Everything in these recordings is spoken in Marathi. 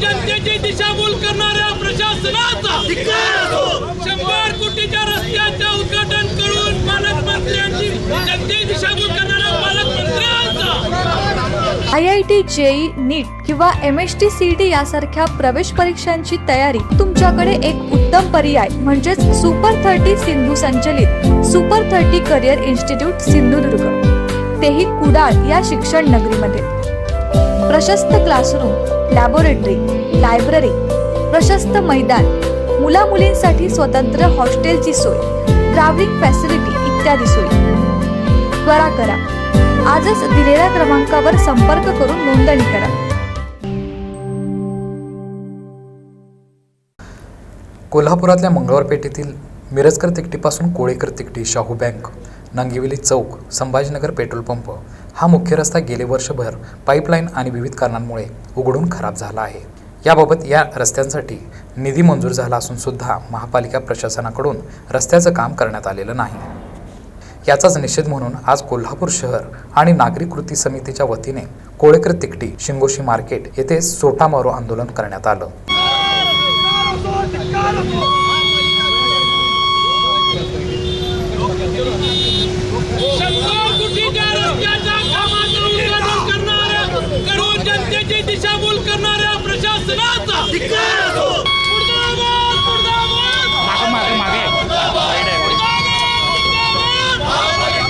जनतेची दिशाभूल करणाऱ्या प्रशासनाचा शंभर कोटीच्या रस्त्याचं उद्घाटन करून पालकमंत्र्यांची जनतेची दिशाभूल करणाऱ्या पालकमंत्र्यांचा I I T JEE NEET किंवा M S T C D यासारख्या प्रवेश परीक्षांची तयारी तुमच्याकडे एक उत्तम पर्याय म्हणजेच सुपर थर्टी सिंधू संचलित super thirty career institute Sindhudurg. तेही कुडाळ या शिक्षण नगरीमध्ये. प्रशस्त क्लासरूम लॅबोरेटरी लायब्ररी प्रशस्त मैदान मुला मुलींसाठी स्वतंत्र हॉस्टेलची सोय ट्रॅव्हलिंग फॅसिलिटी इत्यादी सोयी. त्वरा करा. आजच दिलेल्या क्रमांकावर संपर्क करून नोंदणी करा. कोल्हापुरातल्या मंगळवार पेठेतील मिरजकर तिकटीपासून कोळेकर तिकटी शाहू बँक नांगिवली चौक संभाजीनगर पेट्रोल पंप हा मुख्य रस्ता गेले वर्षभर पाईपलाईन आणि विविध कारणांमुळे उघडून खराब झाला आहे याबाबत या रस्त्यांसाठी निधी मंजूर झाला असून सुद्धा महापालिका प्रशासनाकडून रस्त्याचं काम करण्यात आलेलं नाही याचाच निषेध म्हणून आज कोल्हापूर शहर आणि नागरी कृती समितीच्या वतीने कोळेकर तिकटी शिंगोशी मार्केट येथे सोटामारो आंदोलन करण्यात आलं शंभर कोटीच्या रस्त्याच्या कामाचं उद्घाटन करणाऱ्या करून जनतेची दिशाभूल करणाऱ्या प्रशासनाचा मुर्दाबाद, मुर्दाबाद. मुर्दाबाद, मुर्दाबाद.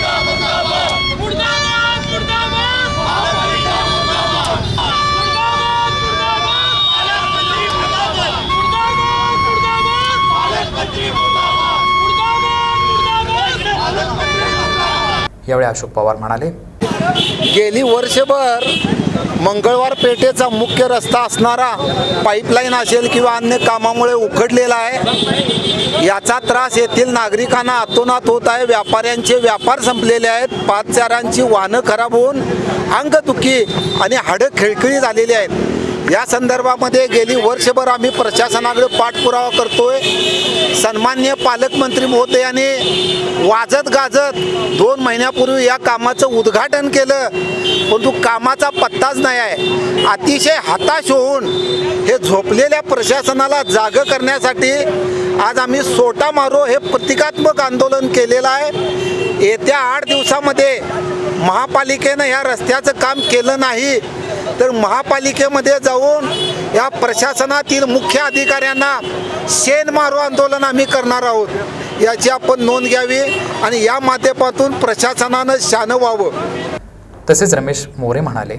मुर्दाबाद, मुर्दाबाद. मुर्दाबाद, मुर्दाबाद. यावेळी अशोक पवार म्हणाले गेली वर्षभर मंगळवार पेठेचा मुख्य रस्ता असणारा पाईपलाईन असेल किंवा अन्य कामामुळे उखडलेला आहे याचा त्रास येथील नागरिकांना आतोनात होत आहे. व्यापाऱ्यांचे व्यापार संपलेले आहेत. पादचारांची वाहनं खराब होऊन अंगदुखी आणि हाडं खिळखिळी झालेली आहेत. या संदर्भामध्ये गेली वर्षभर आम्ही प्रशासनाकडे पाठपुरावा करतोय. सन्मान्य पालकमंत्री महोदयाने वाजत गाजत दोन महिन्यापूर्वी या कामाचं उद्घाटन केलं. परंतु कामाचा पत्ताच नाही आहे. अतिशय हताश होऊन हे झोपलेल्या प्रशासनाला जाग करण्यासाठी आज आम्ही सोटा मारो हे प्रतिकात्मक आंदोलन केलेलं आहे. येत्या आठ दिवसामध्ये महापालिकेनं या रस्त्याचं काम केलं नाही. तर महापालिकेमध्ये जाऊन या प्रशासनातील मुख्य अधिकाऱ्यांना शेण मारो आंदोलन आम्ही करणार आहोत. याची आपण नोंद घ्यावी आणि या माध्यमातून प्रशासनानं शानं व्हावं. तसेच रमेश मोरे म्हणाले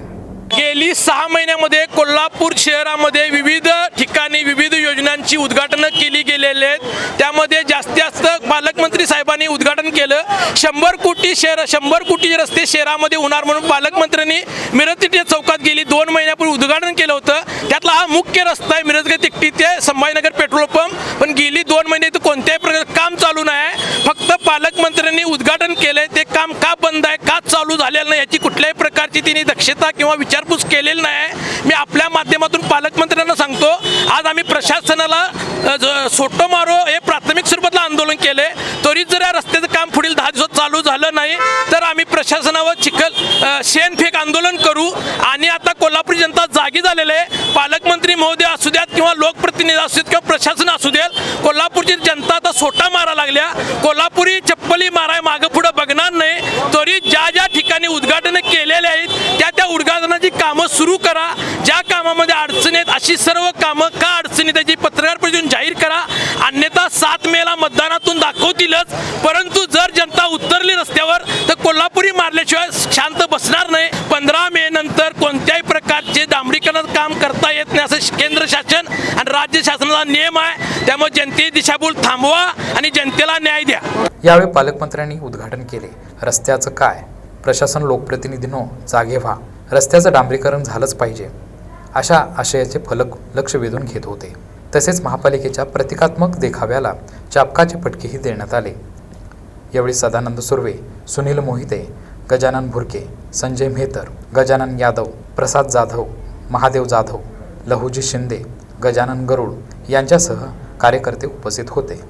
गेली सहा महिन्यामध्ये कोल्हापूर शहरामध्ये विविध ठिकाणी विविध योजनांची उद्घाटनं केली गेलेली आहेत. त्यामध्ये जास्तीत जास्त पालकमंत्री साहेबांनी उद्घाटन केलं. शंभर कोटी शहर शंभर कोटी रस्ते शहरामध्ये होणार म्हणून पालकमंत्र्यांनी चौकात गेली दोन महिन्यापूर्वी उद्घाटन केलं होतं. त्यातला हा मुख्य रस्ता आहे मिरजगड तिकटी ते संभाजीनगर पेट्रोल पंप. पण गेली दोन महिने इथं कोणत्याही प्रकारचं काम चालू नाही आहे. फक्त पालकमंत्र्यांनी उद्घाटन केलंय. ते काम का बंद आहे का चालू झालेलं नाही याची कुठल्याही प्रकारची तिने दक्षता किंवा विचारपूस केलेली नाही आहे. मी आपल्या माध्यमातून पालकमंत्र्यांना सांगतो आज आम्ही प्रशासनाला सोटो मारो हे प्राथमिक स्वरूपातलं आंदोलन केले तरी जर या रस्त्याचं काम पुढील दहा दिवसात चालू झालं नाही तर आम्ही प्रशासनावर चिखल शेण आंदोलन करू आणि आता कोल्हापूर जनता जागी झालेले आहे. पालकमंत्री महोदय असू द्यात किंवा लोकप्रतिनिधी असू देत किंवा प्रशासन असू देत कोल्हापूरची जनता आता सोटा मारा लागल्या. कोल्हापुरी चप्पली माराय मागं पुढं बघणार नाही. तरी ज्या ज्या ठिकाणी उद्घाटन केलेले आहेत त्या त्या उद्घाटनाची कामं सुरू करा. ज्या कामामध्ये अडचणी आहेत अशी सर्व कामं का अडचणी त्याची पत्रकार परिषदेतून जाहीर करा. अन्यथा सात मेला मतदानातून दाखवतीलच. परंतु जर जनता उतरली रस्त्यावर तर कोल्हापुरी मारल्याशिवाय शांत बसणार पंधरा मे नंतर कोणत्याही प्रकारचे डांबरीकरण काम करता येत नाही असं केंद्र शासन आणि राज्य शासनाचा नियम आहे. त्यामुळे जनतेची दिशाभूल थांबवा आणि जनतेला न्याय द्या. यावेळी पालकमंत्र्यांनी उद्घाटन केले. रस्त्याचं काय? प्रशासन लोकप्रतिनिधींनो जागे व्हा. रस्त्याचं डांबरीकरण झालंच पाहिजे. अशा आशयाचे फलक लक्ष वेधून घेत होते. तसेच महापालिकेच्या प्रतिकात्मक देखाव्याला चापकाचे फटकेही देण्यात आले. यावेळी सदानंद सुर्वे सुनील मोहिते गजानन भुरके संजय मेहतर गजानन यादव प्रसाद जाधव महादेव जाधव लहुजी शिंदे गजानन गरुड यांच्यासह कार्यकर्ते उपस्थित होते.